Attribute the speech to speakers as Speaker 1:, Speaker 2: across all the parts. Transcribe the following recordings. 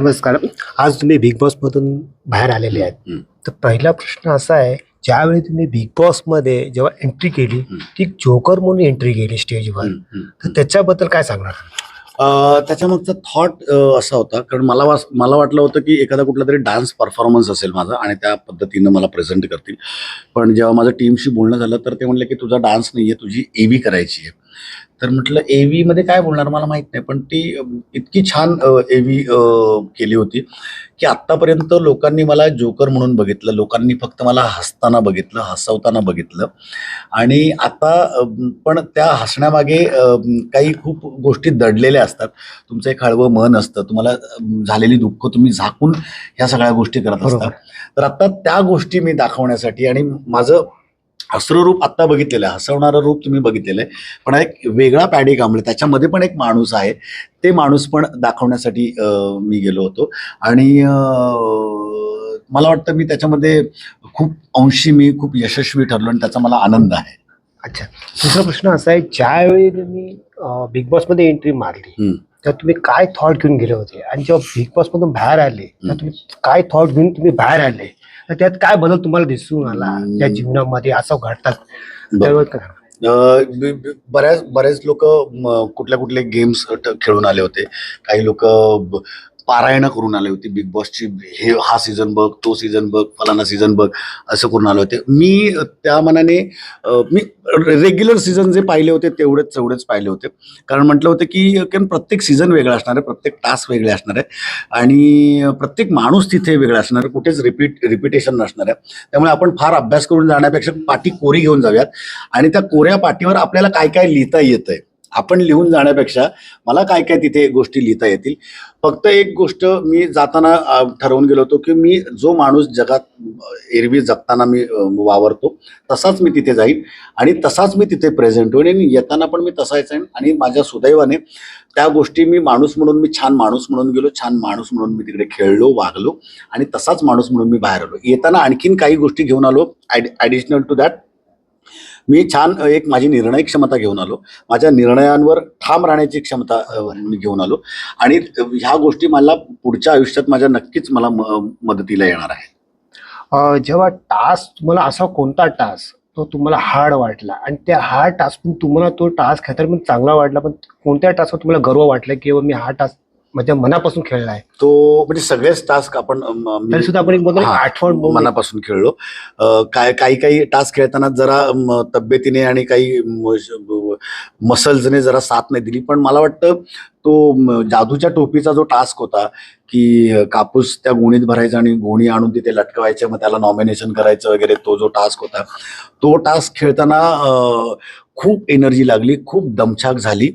Speaker 1: नमस्कार आज तुम्ही बिग बॉसमधून बाहेर आलेले आहेत. तर पहिला प्रश्न असा आहे ज्यावेळी तुम्ही बिग बॉसमध्ये जेव्हा एंट्री केली. ती जोकर म्हणून एंट्री केली स्टेजवर. तर त्याच्याबद्दल काय सांगणार
Speaker 2: त्याच्यामागचा थॉट असा होता कारण मला वास मला वाटलं होतं की एखादा कुठला तरी डान्स परफॉर्मन्स असेल माझा आणि त्या पद्धतीनं मला प्रेझेंट करतील पण जेव्हा माझं टीमशी बोलणं झालं तर ते म्हणले की तुझा डान्स नाही आहे तुझी एव्ही करायची आहे तर म्हटलं एव्ही मध्ये काय बोलणार मला माहीत नाही पण ती इतकी छान एव्ही केली होती की आत्तापर्यंत लोकांनी मला जोकर म्हणून बघितलं लोकांनी फक्त मला हसताना बघितलं हसवताना बघितलं. आणि आता पण त्या हसण्यामागे काही खूप गोष्टी दडलेल्या असतात. तुमचं एक हळवं मन असतं तुम्हाला झालेली दुःख तुम्ही झाकून ह्या सगळ्या गोष्टी करत
Speaker 1: बरोबर.
Speaker 2: असता तर आता त्या गोष्टी मी दाखवण्यासाठी आणि माझं रूप आत्ता बघितलेलं आहे. हसवणारं रूप तुम्ही बघितलेलं आहे. पण एक वेगळा पॅडी कांबळे त्याच्यामध्ये पण एक माणूस आहे. ते माणूस पण दाखवण्यासाठी मी गेलो होतो. आणि मला वाटतं मी त्याच्यामध्ये खूप अंशी मी खूप यशस्वी ठरलो आणि त्याचा मला आनंद आहे.
Speaker 1: अच्छा. दुसरा प्रश्न असा आहे ज्यावेळी तुम्ही बिग बॉसमध्ये एंट्री मारली. तर तुम्ही काय थॉट घेऊन गेले होते? आणि जेव्हा बिग बॉसमधून बाहेर आले तर. तुम्ही काय थॉट घेऊन तुम्ही बाहेर आले? तर त्यात काय बदल तुम्हाला दिसून आला. त्या जीवनामध्ये असं घडतात. त्यावर काय
Speaker 2: बऱ्याच बरेच लोक कुठल्या कुठले गेम्स खेळून आले होते काही लोक पारायण करून आले होते. बिग बॉसची हे हा सीझन बघ तो सीझन बघ फलाना सीझन बघ असं करून आले होते. मी त्या मनाने मी रेग्युलर सीझन जे पाहिले होते तेवढेच तेवढेच पाहिले होते. कारण म्हटलं होतं की कारण प्रत्येक सीझन वेगळा असणार आहे प्रत्येक टास्क वेगळे असणार आहे. आणि प्रत्येक माणूस तिथे वेगळा असणार आहे कुठेच रिपीट रिपिटेशन नसणार आहे. त्यामुळे आपण फार अभ्यास करून जाण्यापेक्षा पाठी कोरी घेऊन जाऊयात. आणि त्या कोऱ्या पाठीवर आपल्याला काय काय लिहिता येतंय? आपण लिहून जाण्यापेक्षा मला काय काय तिथे गोष्टी लिहिता येतील. फक्त एक गोष्ट मी जाताना ठरवून गेलो होतो की मी जो माणूस जगात एरवी जगताना मी वावरतो तसाच मी तिथे जाईन आणि तसाच मी तिथे प्रेझेंट होईन आणि येताना पण मी तसाच आहे आणि माझ्या सुदैवाने त्या गोष्टी मी माणूस म्हणून मी छान माणूस म्हणून गेलो छान माणूस म्हणून मी तिकडे खेळलो वागलो आणि तसाच माणूस म्हणून मी बाहेर आलो. येताना आणखीन काही गोष्टी घेऊन आलो ॲड ॲडिशनल टू दॅट. मी छान एक माझी निर्णय क्षमता घेऊन आलो. माझ्या निर्णयांवर ठाम राहण्याची क्षमता मी घेऊन आलो. आणि ह्या गोष्टी मला पुढच्या आयुष्यात माझ्या नक्कीच मला मदतीला येणार आहे
Speaker 1: जेव्हा टास्क तुम्हाला असा कोणता टास्क तो तुम्हाला हार्ड वाटला आणि त्या हार्ड टास्क तुम्हाला तो टास्क खेळताना पण चांगला वाटला पण कोणत्या टास्कवर तुम्हाला गर्व वाटला की मी हा टास्क माझ्या मनापासून खेळलाय
Speaker 2: तो म्हणजे सगळेच टास्क आपण म-
Speaker 1: तरी सुद्धा आपण एक बोलतो ना,
Speaker 2: हा,
Speaker 1: आठवण म्हणून
Speaker 2: मनापासून खेळलो. अ, काय काही काही टास्क खेळताना जरा तब्येतीने आणि काही मसल्सने जरा साथ नाही दिली. पण मला वाटतं तो जादूच्या टोपीचा जो टास्क होता की कापूस त्या गोणीत भरायचा आणि गोणी आणून तिथे लटकवायचे मग त्याला नॉमिनेशन करायचं वगैरे तो जो टास्क होता तो टास्क खेळताना खूप एनर्जी लागली खूप दमछाक झाली.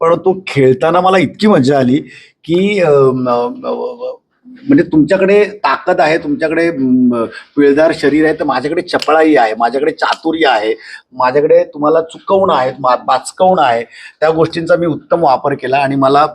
Speaker 2: पण तो खेळताना मला इतकी मजा आली की म्हणजे तुमच्याकडे ताकद आहे तुमच्याकडे पिळदार शरीर आहे तर माझ्याकडे चपळाई आहे माझ्याकडे चातुर्य आहे माझ्याकडे तुम्हाला चुकवणं आहे मा- बाचकवणं आहे त्या गोष्टींचा मी उत्तम वापर केला आणि मला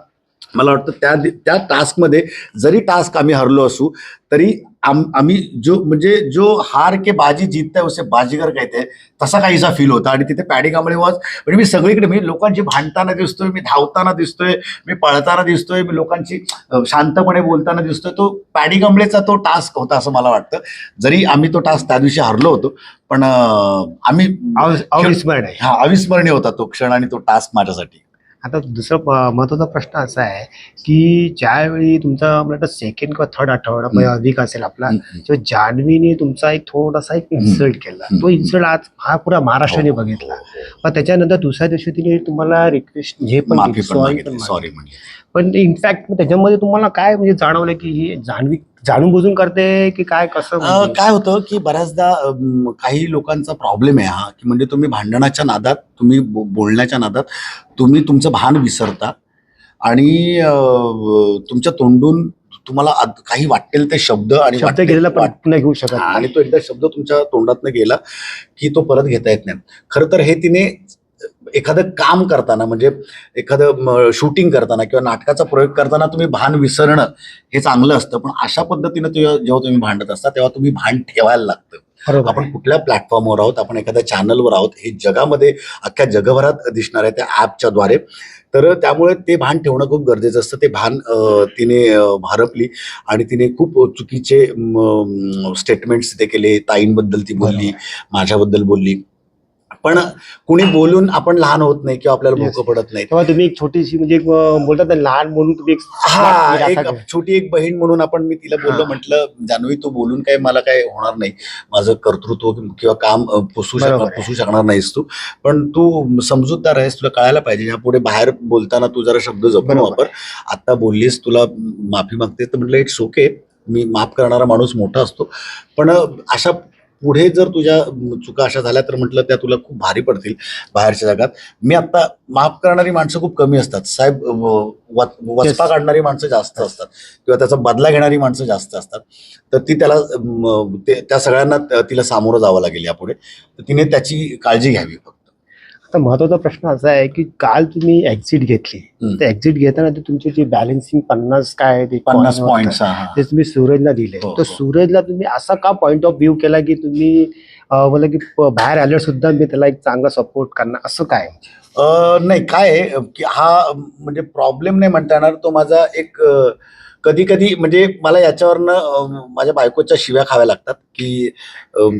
Speaker 2: मला वाटतं त्या त्या टास्कमध्ये जरी टास्क आम्ही हरलो असू तरी आम आम्ही जो म्हणजे जो हार के बाजी जीतताय उसे बाजीगर कहते हैं तसा काहीसा फील होता. आणि तिथे पॅडी कांबळे वॉज म्हणजे मी सगळीकडे मी लोकांची भांडताना दिसतोय मी धावताना दिसतोय मी पळताना दिसतोय मी लोकांची शांतपणे बोलताना दिसतोय तो पॅडी कांबळेचा तो टास्क होता असं मला वाटतं. जरी आम्ही तो टास्क त्या दिवशी हरलो होतो पण आम्ही
Speaker 1: अव- अविस्मरणीय.
Speaker 2: हा अविस्मरणीय होता तो क्षण आणि तो टास्क माझ्यासाठी.
Speaker 1: आता दुसरा महत्त्वाचा प्रश्न असा आहे की ज्यावेळी तुमचा मला वाटतं सेकंड किंवा थर्ड आठवडा. वीक असेल आपला. तेव्हा जान्हवीने तुमचा एक थोडासा एक इन्सल्ट केला. तो इन्सल्ट आज हा पुरा महाराष्ट्राने
Speaker 2: हो,
Speaker 1: बघितला
Speaker 2: हो, हो.
Speaker 1: पण त्याच्यानंतर दुसऱ्या दिवशी तिने तुम्हाला रिक्वेस्ट हे पण.
Speaker 2: सॉरी म्हणजे
Speaker 1: पण इनफॅक्ट त्याच्यामध्ये तुम्हाला काय म्हणजे जाणवलं की ही जाणवी जाणून बुजून करते की काय कसं म्हणजे?
Speaker 2: काय होतं की बऱ्याचदा अम, काही लोकांचा प्रॉब्लेम आहे हा की म्हणजे तुम्ही भांडणाच्या नादात तुम्ही बो- बोलण्याच्या नादात तुम्ही तुमचं भान विसरता आणि अ, तुमच्या तोंडून तुम्हाला काही वाटेल ते शब्द आणि
Speaker 1: शब्द
Speaker 2: वाटेल-
Speaker 1: गेलेला पण
Speaker 2: वाट-
Speaker 1: पुन्हा घेऊ शकत नाही.
Speaker 2: आणि तो एकदा शब्द तुमच्या तोंडातनं गेला की तो परत घेता येत नाही खरं तर हे तिने एखादं काम करताना म्हणजे एखादं शूटिंग करताना किंवा नाटकाचा प्रयोग करताना तुम्ही भान विसरणं हे चांगलं असतं. पण अशा पद्धतीनं ते जेव्हा तुम्ही भांडत असता तेव्हा तुम्ही भान ठेवायला लागतं. आपण कुठल्या प्लॅटफॉर्मवर आहोत आपण एखाद्या चॅनलवर आहोत हे जगामध्ये अख्ख्या जगभरात दिसणार आहे त्या ॲपच्या द्वारे. तर त्यामुळे ते भान ठेवणं खूप गरजेचं असतं. ते भान तिने अं, हरपली आणि तिने खूप चुकीचे स्टेटमेंट्स तिथे केले. ताईंबद्दल ती बोलली माझ्याबद्दल बोलली. पण कुणी बोलून आपण लहान होत नाही किंवा आपल्याला. भोकं पडत नाही
Speaker 1: तेव्हा तुम्ही एक छोटीशी म्हणजे एक, बोलतात ना लहान म्हणून तुम्ही एक
Speaker 2: हा
Speaker 1: smart
Speaker 2: एक. छोटी एक बहीण म्हणून आपण मी तिला बोललो. म्हटलं जान्हवी तू बोलून काय मला काय होणार नाही माझं कर्तृत्व किंवा काम अ, पुसू
Speaker 1: बरोबर
Speaker 2: शकणार
Speaker 1: आहे.
Speaker 2: पुसू शकणार नाहीस तू पण तू समजूतदार आहेस तुला कळायला पाहिजे यापुढे बाहेर बोलताना तू जरा शब्द जपून
Speaker 1: बरोबर.
Speaker 2: वापर आता बोललीस तुला माफी मागते तर म्हटलं इट्स ओके मी माफ करणारा माणूस मोठा असतो पण अ, अशा पुढे जर तुझ्या चुका अशा झाल्या तर म्हटलं त्या तुला खूप भारी पडतील बाहेरच्या जगात. मी आता माफ करणारी माणसं खूप कमी असतात. साहेब वचपा. काढणारी माणसं जास्त असतात. किंवा त्याचा बदला घेणारी माणसं जास्त असतात. तर ती त्याला त्या सगळ्यांना तिला सामोरं जावं लागेल यापुढे. तर तिने त्याची काळजी घ्यावी फक्त.
Speaker 1: आता महत्त्वाचा प्रश्न असा आहे की काल तुम्ही एक्झिट घेतली. तर एक्झिट घेताना ते तुमची जी बॅलन्सिंग पन्नास काय ते
Speaker 2: पन्नास पॉईंट्स
Speaker 1: ते तुम्ही सूरजला दिले.
Speaker 2: हो,
Speaker 1: तर
Speaker 2: हो.
Speaker 1: सूरजला तुम्ही असा का पॉइंट ऑफ व्ह्यू केला की तुम्ही बोला की बाहेर आल्यावर सुद्धा मी त्याला एक चांगला सपोर्ट करणार? असं काय
Speaker 2: नाही काय की हा म्हणजे प्रॉब्लेम नाही म्हणता येणार. तो माझा एक कधी कधी म्हणजे मला याच्यावरनं माझ्या बायकोच्या शिव्या खाव्या लागतात की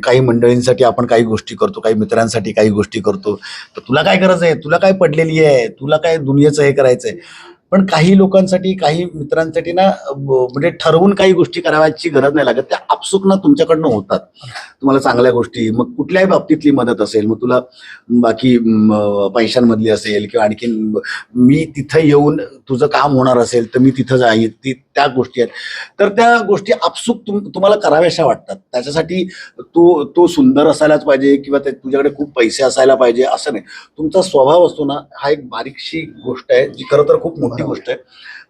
Speaker 2: काही मंडळींसाठी आपण काही गोष्टी करतो काही मित्रांसाठी काही गोष्टी करतो. तर तुला काय करायचं आहे? तुला काय पडलेली आहे? तुला काय दुनियेचं हे करायचं आहे पण काही लोकांसाठी काही मित्रांसाठी ना म्हणजे ठरवून काही गोष्टी करायची गरज नाही लागत. त्या आपसुक ना तुमच्याकडनं होतात. तुम्हाला चांगल्या गोष्टी मग कुठल्याही बाबतीतली मदत असेल मग तुला बाकी पैशांमधली असेल किंवा आणखीन मी तिथं येऊन तुझं काम होणार असेल तर मी तिथं जाईल ती त्या गोष्टी आहेत. तर त्या गोष्टी आपसुक तुम तुम्हाला कराव्याशा वाटतात. त्याच्यासाठी तू तो सुंदर असायलाच पाहिजे किंवा ते तुझ्याकडे खूप पैसे असायला पाहिजे असं नाही. तुमचा स्वभाव असतो ना हा एक बारीकशी गोष्ट आहे जी खरं तर खूप मोठी गोष्ट आहे.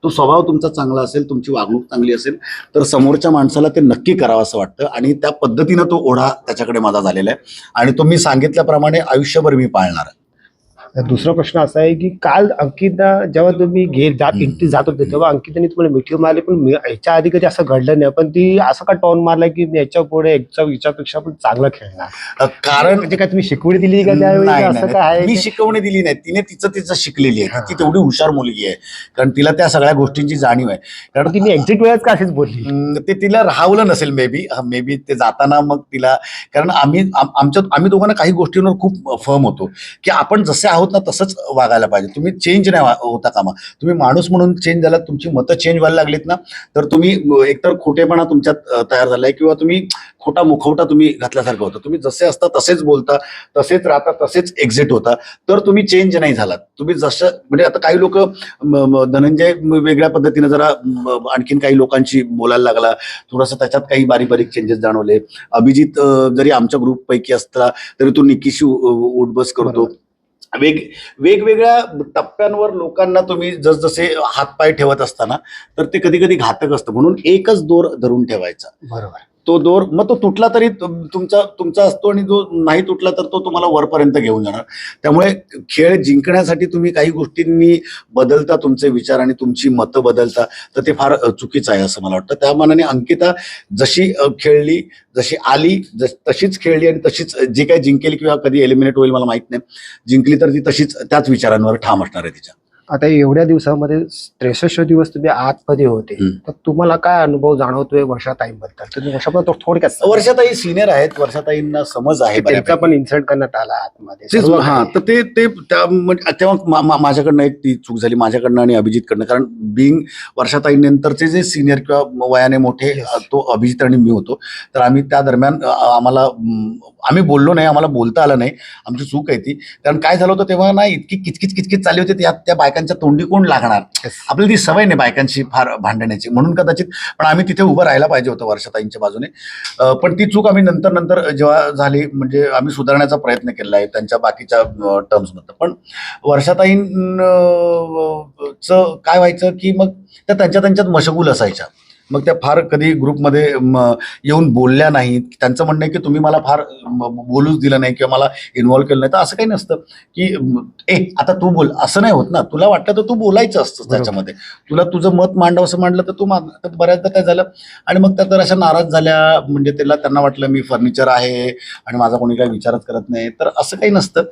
Speaker 2: तो स्वभाव तुमचा चांगला असेल तुमची वागणूक चांगली असेल तर समोरच्या माणसाला ते नक्की करावं असं वाटतं आणि त्या पद्धतीनं तो ओढा त्याच्याकडे माझा झालेला आहे. आणि तो मी सांगितल्याप्रमाणे आयुष्यभर मी पाळणार
Speaker 1: दुसरा प्रश्न असा आहे की काल अंकिता जेव्हा तुम्ही घे जात. इंटरी जात होते तेव्हा अंकिताने तुम्हाला मिठी मारली पण याच्या आधी कधी असं घडलं नाही पण ती असं का टॉन मारला की याच्यापुढे याच्या याच्यापेक्षा पण चांगलं खेळणार?
Speaker 2: कारण
Speaker 1: म्हणजे काय तुम्ही शिकवणी दिली का त्यावेळी?
Speaker 2: नाही,
Speaker 1: असं काय.
Speaker 2: मी शिकवणी दिली नाही. तिने तिचं तिचं शिकलेली आहे. ती तेवढी हुशार मुलगी आहे. कारण तिला त्या सगळ्या गोष्टींची जाणीव आहे. कारण
Speaker 1: तिने एक्झिट वेळेस का अशीच बोलली?
Speaker 2: ते तिला राहवलं नसेल मे बी मे बी ते जाताना मग तिला कारण आम्ही आम- आमच्या आम्ही दोघांना काही गोष्टींवर खूप फर्म होतो. की आपण जसे आहोत ना तसंच वागायला पाहिजे. तुम्ही चेंज नाही होता कामा. तुम्ही माणूस म्हणून चेंज झाला तुमची मतं चेंज व्हायला लागलीत ना तर तुम्ही एकतर खोटेपणा तुमच्यात तयार झालाय किंवा तुम्ही खोटा मुखवटा तुम्ही घातल्यासारखं होतं. तुम्ही जसे असता तसेच बोलता तसेच राहता तसेच एक्झिट होता. तर तुम्ही चेंज नाही झालात. तुम्ही जसं म्हणजे आता काही लोक धनंजय वेगळ्या पद्धतीने जरा आणखीन काही लोकांशी बोलायला लागला. थोडंसं त्याच्यात काही बारीक बारीक चेंजेस जाणवले. अभिजित जरी आमच्या ग्रुप पैकी असला तरी तो निकीशी उठबस करतो. वेग वेगवेगळ्या टप्प्यांवर लोकांना तुम्ही जसजसे हातपाय ठेवत असताना तर ते कधी कधी घातक असतं. म्हणून एकच दोर धरून ठेवायचा.
Speaker 1: बरोबर.
Speaker 2: तो दोर मग तो तुटला तरी तुमचा तुमचा असतो आणि जो नाही तुटला तर तो तुम्हाला वरपर्यंत घेऊन जाणार. त्यामुळे खेळ जिंकण्यासाठी तुम्ही काही गोष्टींनी बदलता तुमचे विचार आणि तुमची मतं बदलता तर ते फार चुकीचं आहे असं मला वाटतं. त्या मानाने अंकिता जशी खेळली जशी आली जस तशीच खेळली आणि तशीच जे काही जिंकेल किंवा कधी एलिमिनेट होईल मला माहीत नाही. जिंकली तर ती तशीच त्याच विचारांवर ठाम असणार आहे तिच्या.
Speaker 1: आता एवढ्या दिवसामध्ये त्रेसष्ट दिवस तुम्ही आतमध्ये होते. तर तुम्हाला काय अनुभव जाणवतोय वर्षाताईंबद्दल तुम्ही वर्षाबद्दल थोडक्यात.
Speaker 2: वर्षाताई सिनियर आहेत वर्षाताईंना समज आहे
Speaker 1: त्यांचा. पण इन्सल्ट करण्यात आला आतमध्ये
Speaker 2: हा. तर ते ते म्हणजे तेव्हा माझ्याकडनं एक ती चूक झाली माझ्याकडनं आणि अभिजितकडनं कारण बिंग वर्षाताईनंतरचे जे सिनियर किंवा वयाने मोठे तो अभिजित आणि मी होतो तर आम्ही त्या दरम्यान आम्हाला आम्ही बोललो नाही आम्हाला बोलता आलं नाही आमची चूक आहे ती कारण काय झालं होतं तेव्हा ना इतकी किचकिच किचकिच चालली होती त्या त्या बायकांच्या तोंडी कोण लागणार. आपल्याला ती सवय नाही बायकांशी फार भांडण्याची. म्हणून कदाचित पण आम्ही तिथे उभं राहायला पाहिजे होतं वर्षाताईंच्या बाजूने. पण ती चूक आम्ही नंतर नंतर जेव्हा झाली म्हणजे आम्ही सुधारण्याचा प्रयत्न केला आहे त्यांच्या बाकीच्या टर्म्समध्ये पण वर्षाताईं च काय व्हायचं की मग त्या त्यांच्या त्यांच्यात मशगूल असायच्या. मग त्या फार कधी ग्रुपमध्ये येऊन बोलल्या नाहीत. त्यांचं म्हणणं आहे की तुम्ही मला फार बोलूच दिलं नाही किंवा मला इन्व्हॉल्व्ह केलं नाही. तर असं काही नसतं की ए आता तू बोल. असं नाही होत ना. तुला वाटलं तर तू बोलायचं असतं. त्याच्यामध्ये. तुला तुझं मत मांडव असं मांडलं तर तू मांड बऱ्याचदा काय झालं? आणि मग त्या तर अशा नाराज झाल्या. म्हणजे त्याला त्यांना वाटलं मी फर्निचर आहे आणि माझा कोणी काही विचारच करत नाही. तर असं काही नसतं.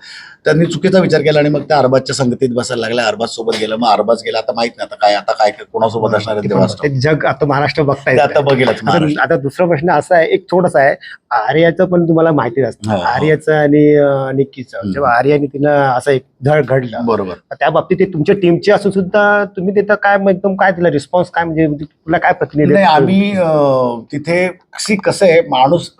Speaker 2: त्यांनी चुकीचा विचार केला आणि मग त्या अरबाजच्या संगतीत बसायला लागल्या. अरबाज सोबत गेलं. मग अरबाज गेला. आता माहीत नाही आता काय आता काय कोणासोबत असणार आहे
Speaker 1: जग आता महाराष्ट्र बघताय
Speaker 2: आता बघेलच महाराष्ट्र.
Speaker 1: आता दुसरा प्रश्न असा आहे एक थोडासा आहे आर्याचं पण तुम्हाला माहिती असतं
Speaker 2: हो, हो.
Speaker 1: आर्याचं आणि अं, निक्कीचं
Speaker 2: हम्म.
Speaker 1: जेव्हा आर्याने तिनं असं एक धड घडलं
Speaker 2: बरोबर
Speaker 1: त्या बाबतीत ते तुमच्या टीमचे असून सुद्धा तुम्ही तिथं काय मग एकदम काय तिला रिस्पॉन्स काय म्हणजे तुला काय प्रतिनिधी
Speaker 2: नाही आम्ही अं, तिथे सी कसं आहे माणूस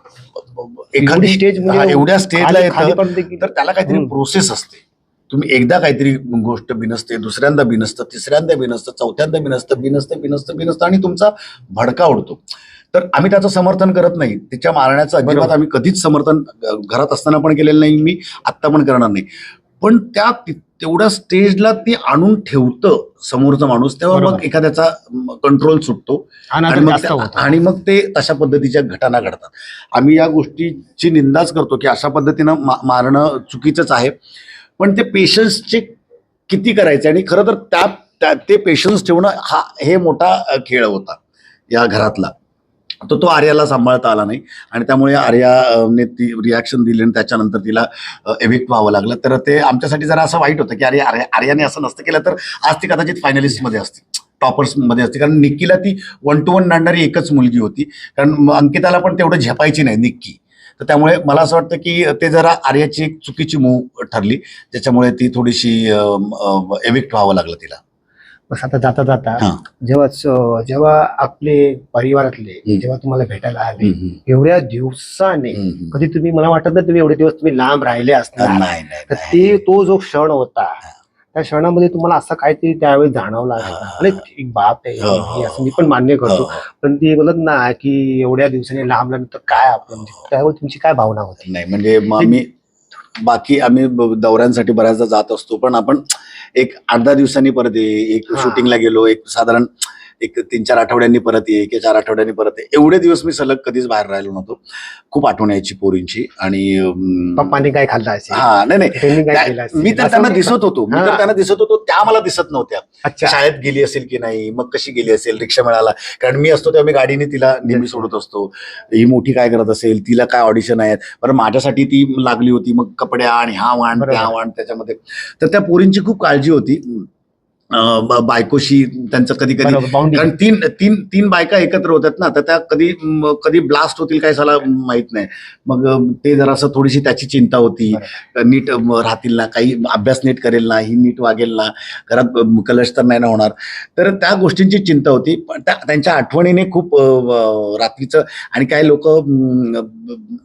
Speaker 2: एखादी
Speaker 1: स्टेज
Speaker 2: हा, एवढ्या स्टेजला येतं
Speaker 1: खाली
Speaker 2: तर त्याला काहीतरी
Speaker 1: हम्म.
Speaker 2: प्रोसेस असते तुम्ही एकदा काहीतरी गोष्ट बिनसते दुसऱ्यांदा बिनसतं तिसऱ्यांदा बिनसतं चौथ्यांदा बिनसतं बिनसतं बिनसतं बिनसतं आणि तुमचा भडका उडतो. तर आम्ही त्याचं समर्थन करत नाही. तिच्या मारण्याचं अजिबात. आम्ही कधीच समर्थन घरात असताना पण केलेलं नाही. मी आत्ता पण करणार नाही. पण त्या तेवढ्या स्टेजला ती आणून ठेवतं समोरचा माणूस. तेव्हा मग. एखाद्याचा कंट्रोल सुटतो. आणि मग ते तशा पद्धतीच्या घटना घडतात. आम्ही या गोष्टीची निंदाच करतो की अशा पद्धतीनं मारणं चुकीचंच आहे. पण ते पेशन्सचे किती करायचे? आणि खरं तर त्या त्या- ते पेशन्स ठेवणं हा हे मोठा खेळ होता या घरातला. तर तो आर्याला सांभाळता आला नाही. आणि त्यामुळे आर्याने ती रिॲक्शन दिली आणि त्याच्यानंतर तिला एव्हिक्ट व्हावं लागलं. तर ते आमच्यासाठी जरा असं वाईट होतं की अरे आर्या आर्याने असं नसतं केलं तर आज ती कदाचित फायनलिस्टमध्ये असते. टॉपर्समध्ये असते. कारण निक्कीला ती वन टू वन नाडणारी एकच मुलगी होती. कारण अंकिताला पण तेवढं झेपायची नाही निक्की. तर त्यामुळे मला असं वाटतं की ते जरा आर्याची एक चुकीची मूव ठरली ज्याच्यामुळे ती थोडीशी एव्हिक्ट व्हावं लागलं तिला
Speaker 1: बस आता जाता जाता. जेव्हा जेव्हा आपले परिवारातले. जेव्हा तुम्हाला भेटायला आले एवढ्या दिवसाने. कधी तुम्ही मला वाटत नाही तुम्ही एवढे दिवस तुम्ही लांब राहिले असणार
Speaker 2: नाही
Speaker 1: तर. ते तो जो क्षण होता त्या क्षणामध्ये तुम्हाला असं काहीतरी त्यावेळी जाणवलं आहे. एक बाप आहे असं मी पण मान्य करतो. पण ती बोलत ना की एवढ्या दिवसांनी लांबल्यानंतर काय आपलं? म्हणजे त्यावेळी तुमची काय भावना होती?
Speaker 2: नाही म्हणजे मग आम्ही बाकी आम्ही दौऱ्यांसाठी बऱ्याचदा जात असतो पण आपण एक आठ दहा दिवसांनी परत एक. शूटिंगला गेलो एक साधारण एक तीन चार आठवड्यांनी परत ये की चार आठवड्यांनी परत ये. एवढे दिवस मी सलग कधीच बाहेर राहिलो नव्हतो. खूप आठवण यायची पोरींची आणि
Speaker 1: पप्पाने काय खाल्लं
Speaker 2: हा नाही नाही. मी तर त्यांना दिसत होतो. मी तर
Speaker 1: हा.
Speaker 2: त्यांना दिसत होतो त्या मला दिसत नव्हत्या. शाळेत गेली असेल की नाही मग कशी गेली असेल रिक्षा मिळाला? कारण मी असतो तेव्हा मी गाडीने तिला नेहमी सोडत असतो. ही मोठी काय करत असेल तिला काय ऑडिशन आहेत? बरं माझ्यासाठी ती लागली होती मग कपडे आण ह्या वाण. त्या वाण त्याच्यामध्ये. तर त्या पोरींची खूप काळजी होती. बायकोशी त्यांचं कधी कधी कारण तीन तीन तीन बायका एकत्र होतात ना तर त्या कधी कधी ब्लास्ट होतील काय झाला माहीत नाही. मग ते जरासं थोडीशी त्याची चिंता होती. नीट राहतील ना काही अभ्यास नीट करेल ना ही नीट वागेल ना घरात कलश तर नाही ना होणार. तर त्या गोष्टींची चिंता होती. पण त्या त्यांच्या आठवणीने खूप रात्रीचं आणि काही लोक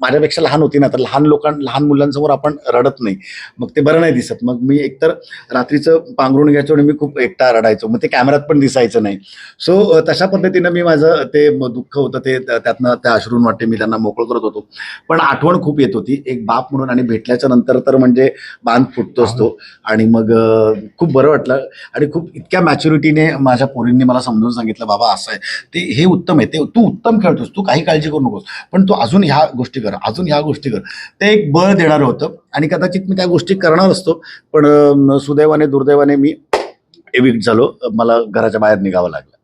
Speaker 2: माझ्यापेक्षा लहान होती ना तर लहान लोकां लहान मुलांसमोर आपण रडत नाही. मग ते बरं नाही दिसत. मग मी एकतर रात्रीचं पांघरून घ्यायचो आणि मी खूप एकटा रडायचो. मग ते कॅमेऱ्यात पण दिसायचं नाही. सो तशा पद्धतीनं मी माझं ते दुःख होतं ते त्यातनं त्या अश्रून वाटते मी त्यांना मोकळं करत होतो. पण आठवण खूप येत होती. एक बाप म्हणून आणि भेटल्याच्या नंतर तर म्हणजे बांध फुटतोच तो. आणि मग खूप बरं वाटलं. आणि खूप इतक्या मॅच्युरिटीने माझ्या पोरींनी मला समजून सांगितलं बाबा असं आहे. ते हे उत्तम आहे. ते तू उत्तम खेळतोस. तू काही काळजी करू नकोस. पण तू अजून ह्या गोष्टी कर. अजून ह्या गोष्टी कर. ते एक बळ देणारं होतं. आणि कदाचित मी त्या गोष्टी करणार असतो. पण सुदैवाने दुर्दैवाने मी एविक्ट झालो मला घराच्या बाहेर निघावं लागलं.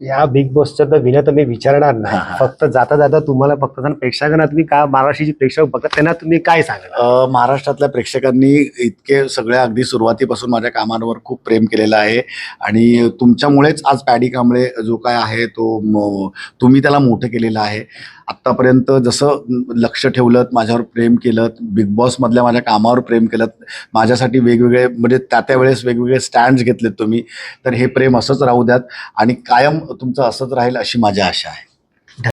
Speaker 1: या बिग बॉसचं तर विनय तर मी विचारणार नाही. फक्त जाता जाता तुम्हाला फक्त जण प्रेक्षकांना तुम्ही का महाराष्ट्राची प्रेक्षक बघतात त्यांना तुम्ही काय
Speaker 2: अ, महाराष्ट्रातल्या प्रेक्षकांनी इतके सगळ्या अगदी सुरुवातीपासून माझ्या कामांवर खूप प्रेम केलेलं आहे. आणि तुमच्यामुळेच आज पॅडी कांबळे जो काय आहे तो म- तुम्ही त्याला मोठं केलेलं आहे. आत्तापर्यंत जसं लक्ष ठेवलं माझ्यावर प्रेम केलं बिग बॉसमधल्या माझ्या कामावर प्रेम केलं माझ्यासाठी वेगवेगळे म्हणजे त्या त्या वेळेस वेगवेगळे स्टँड्स घेतलेत तुम्ही. तर हे प्रेम असंच राहू द्यात. आणि कायम तुमचं असंच राहील अशी माझी आशा आहे.